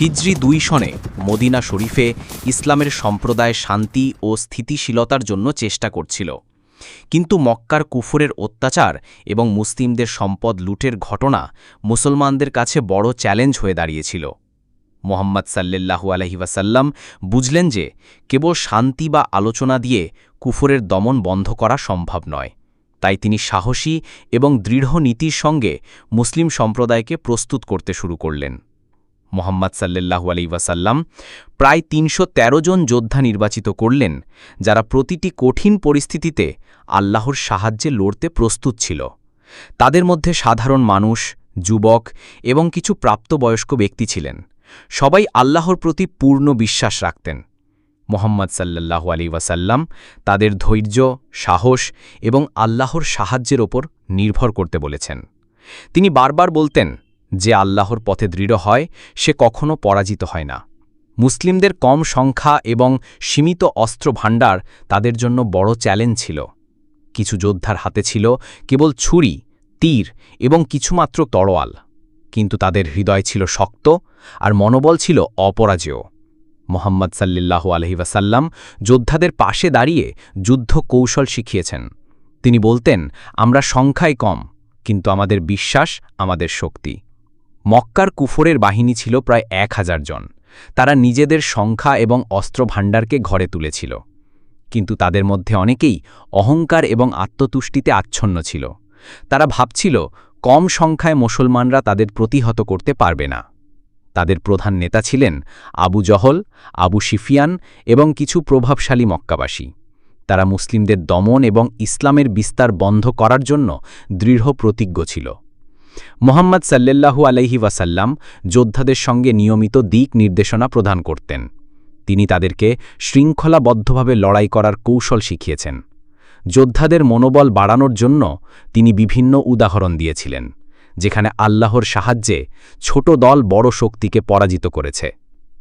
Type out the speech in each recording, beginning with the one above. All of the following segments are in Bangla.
হিজরি দুই সনে মদিনা শরীফে ইসলামের সম্প্রদায় শান্তি ও স্থিতিশীলতার জন্য চেষ্টা করছিল। কিন্তু মক্কার কুফরের অত্যাচার এবং মুসলিমদের সম্পদ লুটের ঘটনা মুসলমানদের কাছে বড় চ্যালেঞ্জ হয়ে দাঁড়িয়েছিল। মোহাম্মদ সাল্লাল্লাহু আলহি ওয়াসাল্লাম বুঝলেন যে কেবল শান্তি বা আলোচনা দিয়ে কুফরের দমন বন্ধ করা সম্ভব নয়। তাই তিনি সাহসী এবং দৃঢ় নীতির সঙ্গে মুসলিম সম্প্রদায়কে প্রস্তুত করতে শুরু করলেন। মোহাম্মদ সাল্লাল্লাহু আলি ওয়াসাল্লাম, প্রায় তিনশো তেরো জন যোদ্ধা নির্বাচিত করলেন, যারা প্রতিটি কঠিন পরিস্থিতিতে আল্লাহর সাহায্যে লড়তে প্রস্তুত ছিল। তাদের মধ্যে সাধারণ মানুষ, যুবক এবং কিছু প্রাপ্তবয়স্ক ব্যক্তি ছিলেন। সবাই আল্লাহর প্রতি পূর্ণ বিশ্বাস রাখতেন। মোহাম্মদ সাল্লাল্লাহু আলী ওয়াসাল্লাম তাদের ধৈর্য, সাহস এবং আল্লাহর সাহায্যের ওপর নির্ভর করতে বলেছেন। তিনি বারবার বলতেন যে আল্লাহর পথে দৃঢ় হয়, সে কখনো পরাজিত হয় না। মুসলিমদের কম সংখ্যা এবং সীমিত অস্ত্র ভাণ্ডার তাদের জন্য বড় চ্যালেঞ্জ ছিল। কিছু যোদ্ধার হাতে ছিল কেবল ছুরি, তীর এবং কিছুমাত্র তরোয়াল। কিন্তু তাদের হৃদয় ছিল শক্ত আর মনোবল ছিল অপরাজেয়। মোহাম্মদ সাল্লিল্লাহু আলহিবাসাল্লাম যোদ্ধাদের পাশে দাঁড়িয়ে যুদ্ধ কৌশল শিখিয়েছেন। তিনি বলতেন, আমরা সংখ্যায় কম, কিন্তু আমাদের বিশ্বাস আমাদের শক্তি। মক্কার কুফরের বাহিনী ছিল প্রায় এক হাজার জন। তারা নিজেদের সংখ্যা এবং অস্ত্র ভাণ্ডারকে ঘরে তুলেছিল। কিন্তু তাদের মধ্যে অনেকেই অহংকার এবং আত্মতুষ্টিতে আচ্ছন্ন ছিল। তারা ভাবছিল, কম সংখ্যায় মুসলমানরা তাদের প্রতিহত করতে পারবে না। তাদের প্রধান নেতা ছিলেন আবু জহল, আবু শিফিয়ান এবং কিছু প্রভাবশালী মক্কাবাসী। তারা মুসলিমদের দমন এবং ইসলামের বিস্তার বন্ধ করার জন্য দৃঢ় প্রতিজ্ঞ ছিল। মোহাম্মদ সাল্লাল্লাহু আলাইহি ওয়াসাল্লাম যোদ্ধাদের সঙ্গে নিয়মিত দিক নির্দেশনা প্রদান করতেন। তিনি তাদেরকে শৃঙ্খলাবদ্ধভাবে লড়াই করার কৌশল শিখিয়েছেন। যোদ্ধাদের মনোবল বাড়ানোর জন্য তিনি বিভিন্ন উদাহরণ দিয়েছিলেন, যেখানে আল্লাহর সাহায্যে ছোট দল বড় শক্তিকে পরাজিত করেছে।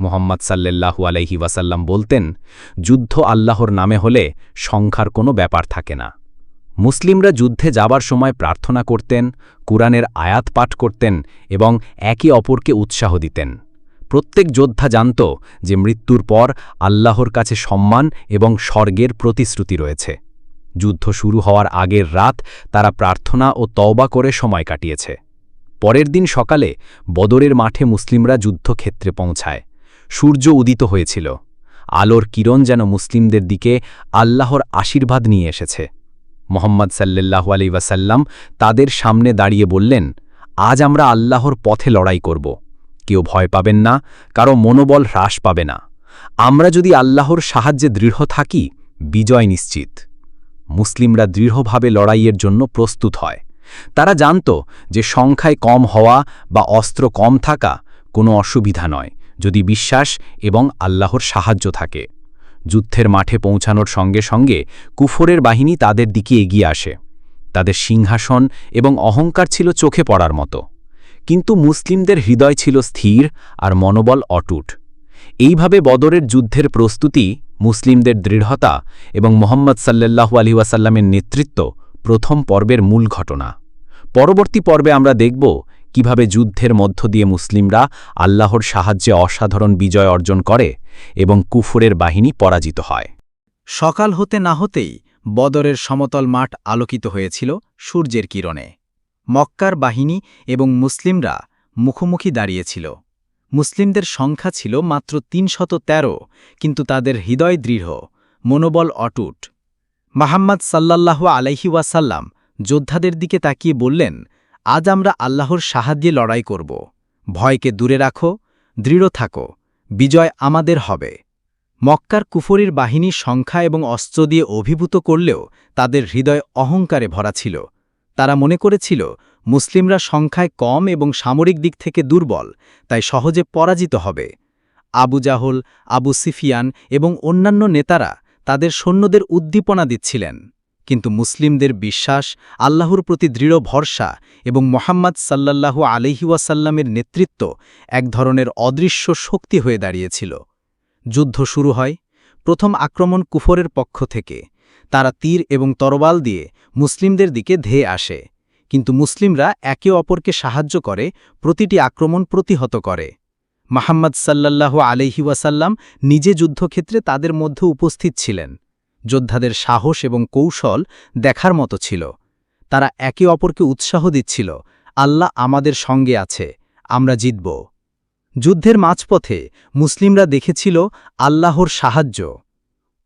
মোহাম্মদ সাল্লাল্লাহু আলাইহি ওয়াসাল্লাম বলতেন, যুদ্ধ আল্লাহর নামে হলে সংখ্যার কোনো ব্যাপার থাকে না। মুসলিমরা যুদ্ধে যাবার সময় প্রার্থনা করতেন, কুরআনের আয়াত পাঠ করতেন এবং একে অপরকে উৎসাহ দিতেন। প্রত্যেক যোদ্ধা জানত যে মৃত্যুর পর আল্লাহর কাছে সম্মান এবং স্বর্গের প্রতিশ্রুতি রয়েছে। যুদ্ধ শুরু হওয়ার আগের রাত তারা প্রার্থনা ও তওবা করে সময় কাটিয়েছে। পরের দিন সকালে বদরের মাঠে মুসলিমরা যুদ্ধক্ষেত্রে পৌঁছায়। সূর্য উদিত হয়েছিল। আলোর কিরণ যেন মুসলিমদের দিকে আল্লাহর আশীর্বাদ নিয়ে এসেছে। মোহাম্মদ সাল্লাল্লাহু আলি ওয়াসাল্লাম তাদের সামনে দাঁড়িয়ে বললেন, আজ আমরা আল্লাহর পথে লড়াই করব। কেউ ভয় পাবেন না, কারও মনোবল হ্রাস পাবে না। আমরা যদি আল্লাহর সাহায্যে দৃঢ় থাকি, বিজয় নিশ্চিত। মুসলিমরা দৃঢ়ভাবে লড়াইয়ের জন্য প্রস্তুত হয়। তারা জানত যে সংখ্যায় কম হওয়া বা অস্ত্র কম থাকা কোনো অসুবিধা নয়, যদি বিশ্বাস এবং আল্লাহর সাহায্য থাকে। যুদ্ধের মাঠে পৌঁছানোর সঙ্গে সঙ্গে কুফরের বাহিনী তাদের দিকে এগিয়ে আসে। তাদের সিংহাসন এবং অহংকার ছিল চোখে পড়ার মতো। কিন্তু মুসলিমদের হৃদয় ছিল স্থির আর মনোবল অটুট। এইভাবে বদরের যুদ্ধের প্রস্তুতি, মুসলিমদের দৃঢ়তা এবং মোহাম্মদ সাল্লাল্লাহু আলি ওয়াসাল্লামের নেতৃত্ব প্রথম পর্বের মূল ঘটনা। পরবর্তী পর্বে আমরা দেখব কীভাবে যুদ্ধের মধ্য দিয়ে মুসলিমরা আল্লাহর সাহায্যে অসাধারণ বিজয় অর্জন করে এবং কুফুরের বাহিনী পরাজিত হয়। সকাল হতে না হতেই বদরের সমতল মাঠ আলোকিত হয়েছিল সূর্যের কিরণে। মক্কার বাহিনী এবং মুসলিমরা মুখোমুখি দাঁড়িয়েছিল। মুসলিমদের সংখ্যা ছিল মাত্র তিনশত তেরো, কিন্তু তাদের হৃদয় দৃঢ়, মনোবল অটুট। মাহাম্মদ সাল্লাল্লাহু আলাইহি ওয়াসাল্লাম যোদ্ধাদের দিকে তাকিয়ে বললেন আজ আমরা আল্লাহর সাহায্যে লড়াই করব। ভয়কে দূরে রাখো, দৃঢ় থাকো, বিজয় আমাদের হবে। মক্কার কুফরির বাহিনী সংখ্যা এবং অস্ত্র দিয়ে অভিভূত করলেও তাদের হৃদয় অহংকারে ভরা ছিল। তারা মনে করেছিল, মুসলিমরা সংখ্যায় কম এবং সামরিক দিক থেকে দুর্বল, তাই সহজে পরাজিত হবে। আবু জাহল, আবু সিফিয়ান এবং অন্যান্য নেতারা তাদের সৈন্যদের উদ্দীপনা দিচ্ছিলেন। কিন্তু মুসলিমদের বিশ্বাস আল্লাহর প্রতি দৃঢ় ভরসা এবং মোহাম্মদ সাল্লাল্লাহু আলহিউসাল্লামের নেতৃত্ব এক ধরনের অদৃশ্য শক্তি হয়ে দাঁড়িয়েছিল। যুদ্ধ শুরু হয়, প্রথম আক্রমণ কুফরের পক্ষ থেকে। তারা তীর এবং তরবাল দিয়ে মুসলিমদের দিকে ধেয়ে আসে, কিন্তু মুসলিমরা একে অপরকে সাহায্য করে, প্রতিটি আক্রমণ প্রতিহত করে। মাহাম্মদ সাল্লাল্লাহু আলহি ওয়াসাল্লাম নিজে যুদ্ধক্ষেত্রে তাদের মধ্যে উপস্থিত ছিলেন। যোদ্ধাদের সাহস এবং কৌশল দেখার মতো ছিল। তারা একে অপরকে উৎসাহ দিচ্ছিল, আল্লাহ আমাদের সঙ্গে আছে, আমরা জিতব। যুদ্ধের মাঝপথে মুসলিমরা দেখেছিল আল্লাহর সাহায্য।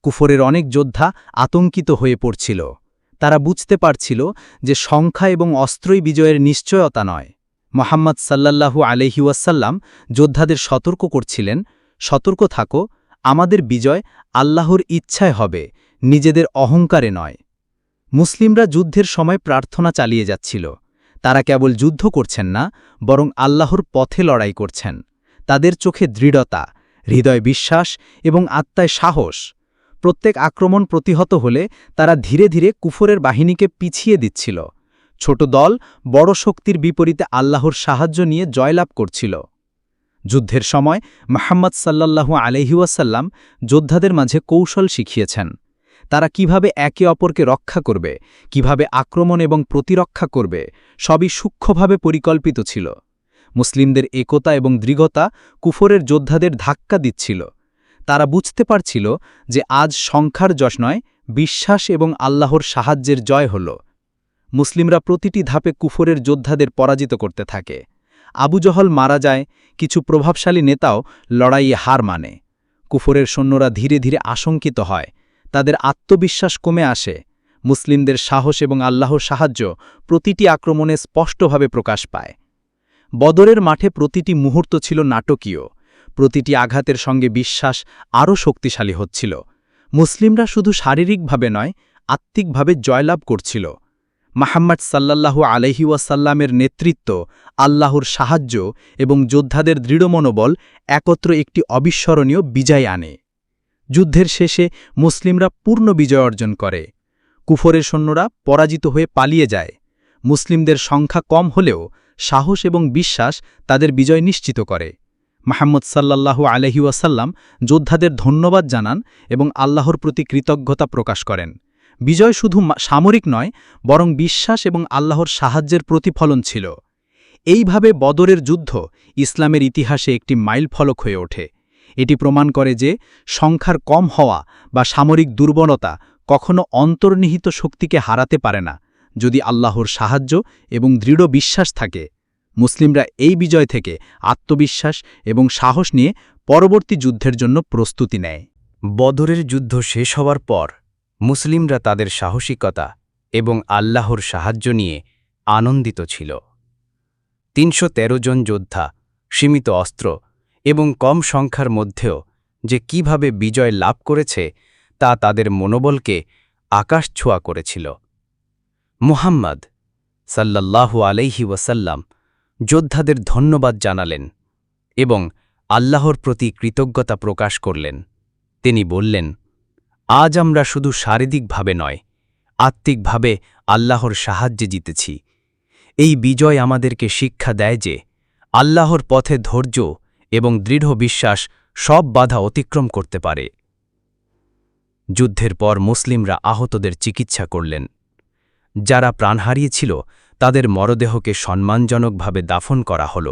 কুফরের অনেক যোদ্ধা আতঙ্কিত হয়ে পড়ছিল। তারা বুঝতে পারছিল যে সংখ্যা এবং অস্ত্রই বিজয়ের নিশ্চয়তা নয়। মোহাম্মদ সাল্লাল্লাহু আলহিউসাল্লাম যোদ্ধাদের সতর্ক করছিলেন, সতর্ক থাকো, আমাদের বিজয় আল্লাহর ইচ্ছায় হবে নিজেদের অহংকারে নয়। মুসলিমরা যুদ্ধের সময় প্রার্থনা চালিয়ে যাচ্ছিল। তারা কেবল যুদ্ধ করছেন না, বরং আল্লাহর পথে লড়াই করছেন। তাদের চোখে দৃঢ়তা, হৃদয় বিশ্বাস এবং আত্মায় সাহস। প্রত্যেক আক্রমণ প্রতিহত হলে তারা ধীরে ধীরে কুফরের বাহিনীকে পিছিয়ে দিচ্ছিল। ছোট দল বড় শক্তির বিপরীতে আল্লাহর সাহায্য নিয়ে জয়লাভ করছিল। যুদ্ধের সময় মাহমদ সাল্লাল্লাহু আলহিউসাল্লাম যোদ্ধাদের মাঝে কৌশল শিখিয়েছেন। তারা কীভাবে একে অপরকে রক্ষা করবে, কীভাবে আক্রমণ এবং প্রতিরক্ষা করবে, সবই সূক্ষ্মভাবে পরিকল্পিত ছিল। মুসলিমদের একতা এবং দৃঢ়তা কুফরের যোদ্ধাদের ধাক্কা দিচ্ছিল। তারা বুঝতে পারছিল যে আজ সংখ্যার যশ নয়, বিশ্বাস এবং আল্লাহর সাহায্যের জয় হল। মুসলিমরা প্রতিটি ধাপে কুফরের যোদ্ধাদের পরাজিত করতে থাকে। আবু জহল মারা যায়, কিছু প্রভাবশালী নেতাও লড়াইয়ে হার মানে। কুফরের সৈন্যরা ধীরে ধীরে আশঙ্কিত হয়। তাদের আত্মবিশ্বাস কমে আসে। মুসলিমদের সাহস এবং আল্লাহর সাহায্য প্রতিটি আক্রমণে স্পষ্টভাবে প্রকাশ পায়। বদরের মাঠে প্রতিটি মুহূর্ত ছিল নাটকীয়। প্রতিটি আঘাতের সঙ্গে বিশ্বাস আরও শক্তিশালী হচ্ছিল। মুসলিমরা শুধু শারীরিকভাবে নয়, আত্মিকভাবে জয়লাভ করছিল। মাহাম্মদ সাল্লাল্লাহু আলহি ওয়াসাল্লামের নেতৃত্ব, আল্লাহর সাহায্য এবং যোদ্ধাদের দৃঢ় মনোবল একত্র একটি অবিস্মরণীয় বিজয় আনে। যুদ্ধের শেষে মুসলিমরা পূর্ণ বিজয় অর্জন করে। কুফরের সৈন্যরা পরাজিত হয়ে পালিয়ে যায়। মুসলিমদের সংখ্যা কম হলেও সাহস এবং বিশ্বাস তাদের বিজয় নিশ্চিত করে। মাহমদ সাল্লাল্লাহু আলহি ওয়াসাল্লাম যোদ্ধাদের ধন্যবাদ জানান এবং আল্লাহর প্রতি কৃতজ্ঞতা প্রকাশ করেন। বিজয় শুধু সামরিক নয়, বরং বিশ্বাস এবং আল্লাহর সাহায্যের প্রতিফলন ছিল। এইভাবে বদরের যুদ্ধ ইসলামের ইতিহাসে একটি মাইল ফলক হয়ে ওঠে। এটি প্রমাণ করে যে সংখ্যার কম হওয়া বা সামরিক দুর্বলতা কখনো অন্তর্নিহিত শক্তিকে হারাতে পারে না, যদি আল্লাহর সাহায্য এবং দৃঢ় বিশ্বাস থাকে। মুসলিমরা এই বিজয় থেকে আত্মবিশ্বাস এবং সাহস নিয়ে পরবর্তী যুদ্ধের জন্য প্রস্তুতি নেয়। বদরের যুদ্ধ শেষ হওয়ার পর মুসলিমরা তাদের সাহসিকতা এবং আল্লাহর সাহায্য নিয়ে আনন্দিত ছিল। তিনশো তেরো জন যোদ্ধা সীমিত অস্ত্র এবং কম সংখ্যার মধ্যেও যে কীভাবে বিজয় লাভ করেছে তা তাদের মনোবলকে আকাশ ছোঁয়া করেছিল। মুহাম্মদ সাল্লাল্লাহু আলাইহি ওয়াসাল্লাম যোদ্ধাদের ধন্যবাদ জানালেন এবং আল্লাহর প্রতি কৃতজ্ঞতা প্রকাশ করলেন। তিনি বললেন, আজ আমরা শুধু শারীরিকভাবে নয়, আত্মিকভাবে আল্লাহর সাহায্যে জিতেছি। এই বিজয় আমাদেরকে শিক্ষা দেয় যে আল্লাহর পথে ধৈর্য এবং দৃঢ় বিশ্বাস সব বাধা অতিক্রম করতে পারে। যুদ্ধের পর মুসলিমরা আহতদের চিকিৎসা করলেন। যারা প্রাণ হারিয়েছিল, তাদের মরদেহকে সম্মানজনকভাবে দাফন করা হল।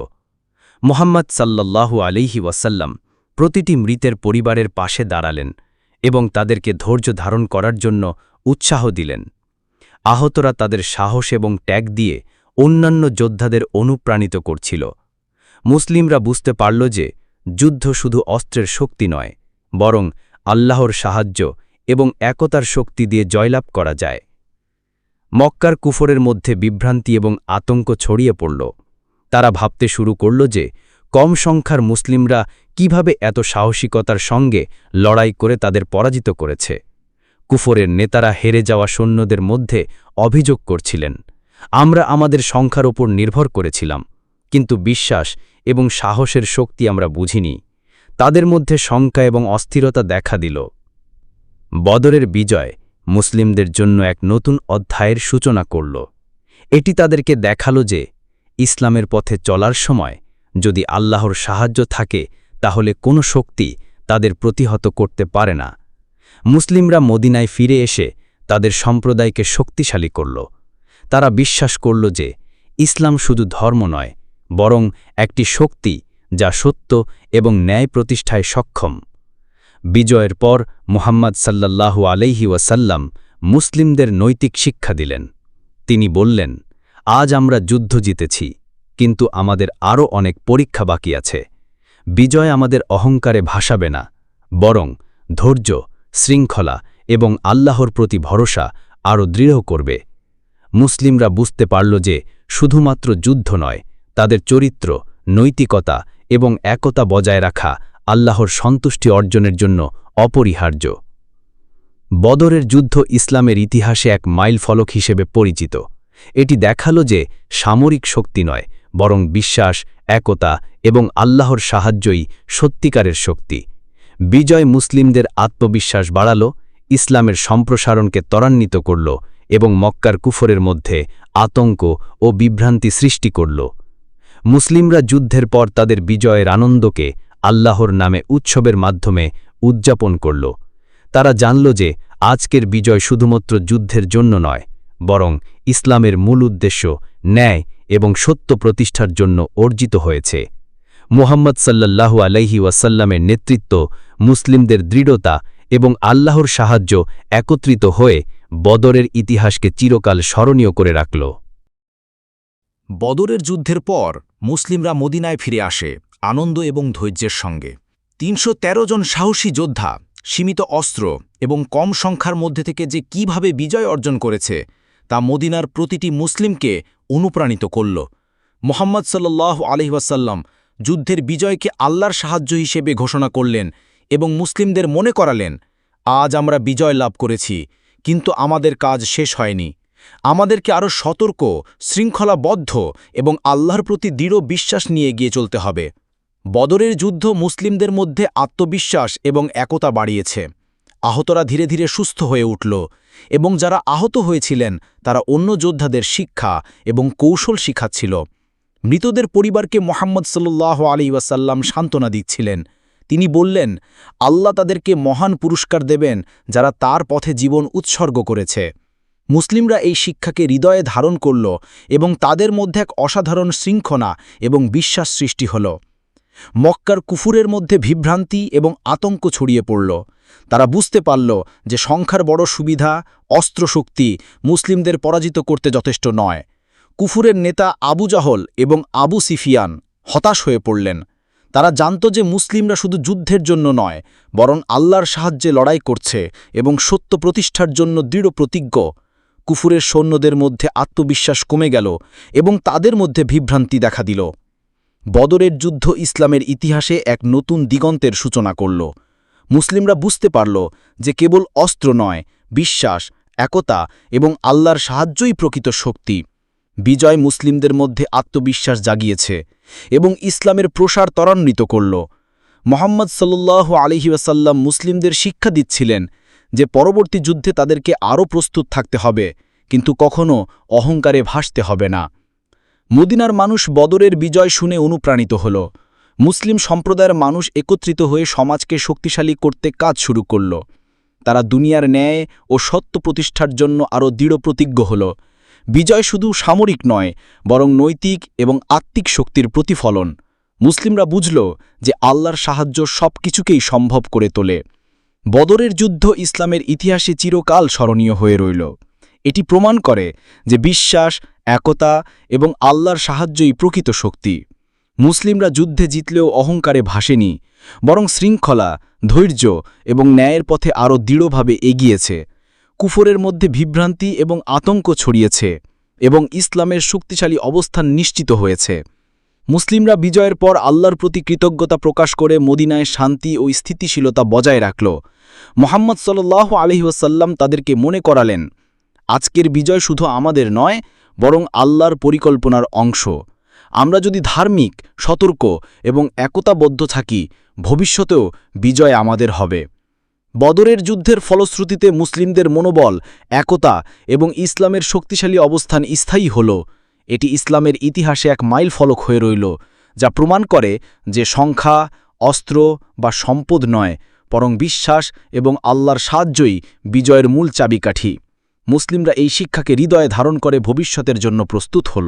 মোহাম্মদ সাল্লাল্লাহু আলিহি ওয়াসাল্লাম প্রতিটি মৃতের পরিবারের পাশে দাঁড়ালেন এবং তাদেরকে ধৈর্য ধারণ করার জন্য উৎসাহ দিলেন। আহতরা তাদের সাহস এবং ট্যাগ দিয়ে অন্যান্য যোদ্ধাদের অনুপ্রাণিত করছিল। মুসলিমরা বুঝতে পারল যে যুদ্ধ শুধু অস্ত্রের শক্তি নয়, বরং আল্লাহর সাহায্য এবং একতার শক্তি দিয়ে জয়লাভ করা যায়। মক্কার কুফরের মধ্যে বিভ্রান্তি এবং আতঙ্ক ছড়িয়ে পড়ল। তারা ভাবতে শুরু করল যে কম সংখ্যার মুসলিমরা কীভাবে এত সাহসিকতার সঙ্গে লড়াই করে তাদের পরাজিত করেছে। কুফরের নেতারা হেরে যাওয়া সৈন্যদের মধ্যে অভিযোগ করছিলেন, আমরা আমাদের সংখ্যার ওপর নির্ভর করেছিলাম কিন্তু বিশ্বাস এবং সাহসের শক্তি আমরা বুঝিনি। তাদের মধ্যে শঙ্কা এবং অস্থিরতা দেখা দিল। বদরের বিজয় মুসলিমদের জন্য এক নতুন অধ্যায়ের সূচনা করল। এটি তাদেরকে দেখাল যে ইসলামের পথে চলার সময় যদি আল্লাহর সাহায্য থাকে, তাহলে কোনো শক্তি তাদের প্রতিহত করতে পারে না। মুসলিমরা মদিনায় ফিরে এসে তাদের সম্প্রদায়কে শক্তিশালী করল। তারা বিশ্বাস করল যে ইসলাম শুধু ধর্ম নয় বরং একটি শক্তি যা সত্য এবং ন্যায় প্রতিষ্ঠায় সক্ষম। বিজয়ের পর মুহাম্মদ সাল্লাল্লাহু আলাইহি ওয়াসাল্লাম মুসলিমদের নৈতিক শিক্ষা দিলেন। তিনি বললেন, আজ আমরা যুদ্ধ জিতেছি, কিন্তু আমাদের আরও অনেক পরীক্ষা বাকি আছে। বিজয় আমাদের অহংকারে ভাসাবে না, বরং ধৈর্য, শৃঙ্খলা এবং আল্লাহর প্রতি ভরসা আরও দৃঢ় করবে। মুসলিমরা বুঝতে পারল যে শুধুমাত্র যুদ্ধ নয় তাদের চরিত্র, নৈতিকতা এবং একতা বজায় রাখা আল্লাহর সন্তুষ্টি অর্জনের জন্য অপরিহার্য। বদরের যুদ্ধ ইসলামের ইতিহাসে এক মাইল ফলক হিসেবে পরিচিত। এটি দেখাল যে সামরিক শক্তি নয়, বরং বিশ্বাস, একতা এবং আল্লাহর সাহায্যই সত্যিকারের শক্তি। বিজয় মুসলিমদের আত্মবিশ্বাস বাড়াল, ইসলামের সম্প্রসারণকে ত্বরান্বিত করল এবং মক্কার কুফরের মধ্যে আতঙ্ক ও বিভ্রান্তি সৃষ্টি করল। মুসলিমরা যুদ্ধের পর তাদের বিজয়ের আনন্দকে আল্লাহর নামে উৎসবের মাধ্যমে উদযাপন করল। তারা জানল যে আজকের বিজয় শুধুমাত্র যুদ্ধের জন্য নয়, বরং ইসলামের মূল উদ্দেশ্য ন্যায় এবং সত্য প্রতিষ্ঠার জন্য অর্জিত হয়েছে। মুহাম্মদ সাল্লাল্লাহু আলাইহি ওয়াসাল্লামের নেতৃত্ব মুসলিমদের দৃঢ়তা এবং আল্লাহর সাহায্য একত্রিত হয়ে বদরের ইতিহাসকে চিরকাল স্মরণীয় করে রাখল। বদরের যুদ্ধের পর মুসলিমরা মদিনায় ফিরে আসে আনন্দ এবং ধৈর্যের সঙ্গে। তিনশো তেরো জন সাহসী যোদ্ধা, সীমিত অস্ত্র এবং কম সংখ্যার মধ্যে থেকে যে কীভাবে বিজয় অর্জন করেছে, তা মদিনার প্রতিটি মুসলিমকে অনুপ্রাণিত করল। মোহাম্মদ সাল্লাহ আলহিবাসাল্লাম যুদ্ধের বিজয়কে আল্লাহর সাহায্য হিসেবে ঘোষণা করলেন এবং মুসলিমদের মনে করালেন, আজ আমরা বিজয় লাভ করেছি, কিন্তু আমাদের কাজ শেষ হয়নি। আমাদেরকে আরও সতর্ক, শৃঙ্খলাবদ্ধ এবং আল্লাহর প্রতি দৃঢ় বিশ্বাস নিয়ে এগিয়ে চলতে হবে। বদরের যুদ্ধ মুসলিমদের মধ্যে আত্মবিশ্বাস এবং একতা বাড়িয়েছে। আহতরা ধীরে ধীরে সুস্থ হয়ে উঠল এবং যারা আহত হয়েছিলেন, তারা অন্য যোদ্ধাদের শিক্ষা এবং কৌশল শিখাচ্ছিল। মৃতদের পরিবারকে মোহাম্মদ সাল্লাহ আলী ওয়াসাল্লাম সান্ত্বনা দিচ্ছিলেন। তিনি বললেন, আল্লাহ তাদেরকে মহান পুরস্কার দেবেন যারা তার পথে জীবন উৎসর্গ করেছে। মুসলিমরা এই শিক্ষাকে হৃদয়ে ধারণ করল এবং তাদের মধ্যে এক অসাধারণ শৃঙ্খলা এবং বিশ্বাস সৃষ্টি হল। মক্কার কুফুরের মধ্যে বিভ্রান্তি এবং আতঙ্ক ছড়িয়ে পড়ল। তারা বুঝতে পারল যে সংখ্যার বড় সুবিধা অস্ত্রশক্তি মুসলিমদের পরাজিত করতে যথেষ্ট নয়। কুফুরের নেতা আবু জাহল এবং আবু সিফিয়ান হতাশ হয়ে পড়লেন। তারা জানত যে মুসলিমরা শুধু যুদ্ধের জন্য নয়, বরং আল্লাহর সাহায্যে লড়াই করছে এবং সত্য প্রতিষ্ঠার জন্য দৃঢ় প্রতিজ্ঞ। কুফুরের সৈন্যদের মধ্যে আত্মবিশ্বাস কমে গেল এবং তাদের মধ্যে বিভ্রান্তি দেখা দিল। বদরের যুদ্ধ ইসলামের ইতিহাসে এক নতুন দিগন্তের সূচনা করল। মুসলিমরা বুঝতে পারল যে কেবল অস্ত্র নয়, বিশ্বাস, একতা এবং আল্লাহর সাহায্যই প্রকৃত শক্তি। বিজয় মুসলিমদের মধ্যে আত্মবিশ্বাস জাগিয়েছে এবং ইসলামের প্রসার ত্বরান্বিত করল। মোহাম্মদ সাল্লাহ আলহিউসাল্লাম মুসলিমদের শিক্ষা দিচ্ছিলেন যে পরবর্তী যুদ্ধে তাদেরকে আরও প্রস্তুত থাকতে হবে, কিন্তু কখনও অহংকারে ভাসতে হবে না। মদিনার মানুষ বদরের বিজয় শুনে অনুপ্রাণিত হল। মুসলিম সম্প্রদায়ের মানুষ একত্রিত হয়ে সমাজকে শক্তিশালী করতে কাজ শুরু করল। তারা দুনিয়ার ন্যায় ও সত্য প্রতিষ্ঠার জন্য আরও দৃঢ় প্রতিজ্ঞ হল। বিজয় শুধু সামরিক নয়, বরং নৈতিক এবং আত্মিক শক্তির প্রতিফলন। মুসলিমরা বুঝল যে আল্লাহর সাহায্য সব কিছুকেই সম্ভব করে তোলে। বদরের যুদ্ধ ইসলামের ইতিহাসে চিরকাল স্মরণীয় হয়ে রইল। এটি প্রমাণ করে যে বিশ্বাস, একতা এবং আল্লাহর সাহায্যই প্রকৃত শক্তি। মুসলিমরা যুদ্ধে জিতলেও অহংকারে ভাসেনি, বরং শৃঙ্খলা, ধৈর্য এবং ন্যায়ের পথে আরও দৃঢ়ভাবে এগিয়েছে। কুফরের মধ্যে বিভ্রান্তি এবং আতঙ্ক ছড়িয়েছে এবং ইসলামের শক্তিশালী অবস্থান নিশ্চিত হয়েছে। মুসলিমরা বিজয়ের পর আল্লাহর প্রতি কৃতজ্ঞতা প্রকাশ করে মদিনায় শান্তি ও স্থিতিশীলতা বজায় রাখল। মোহাম্মদ সাল্লাহ আলহিউসাল্লাম তাদেরকে মনে করালেন, আজকের বিজয় শুধু আমাদের নয়, বরং আল্লাহর পরিকল্পনার অংশ। আমরা যদি ধার্মিক, সতর্ক এবং একতাবদ্ধ থাকি, ভবিষ্যতেও বিজয় আমাদের হবে। বদরের যুদ্ধের ফলশ্রুতিতে মুসলিমদের মনোবল, একতা এবং ইসলামের শক্তিশালী অবস্থান স্থায়ী হল। এটি ইসলামের ইতিহাসে এক মাইল ফলক হয়ে রইল, যা প্রমাণ করে যে সংখ্যা, অস্ত্র বা সম্পদ নয়, বরং বিশ্বাস এবং আল্লাহর সাহায্যই বিজয়ের মূল চাবিকাঠি। মুসলিমরা এই শিক্ষাকে হৃদয়ে ধারণ করে ভবিষ্যতের জন্য প্রস্তুত হল।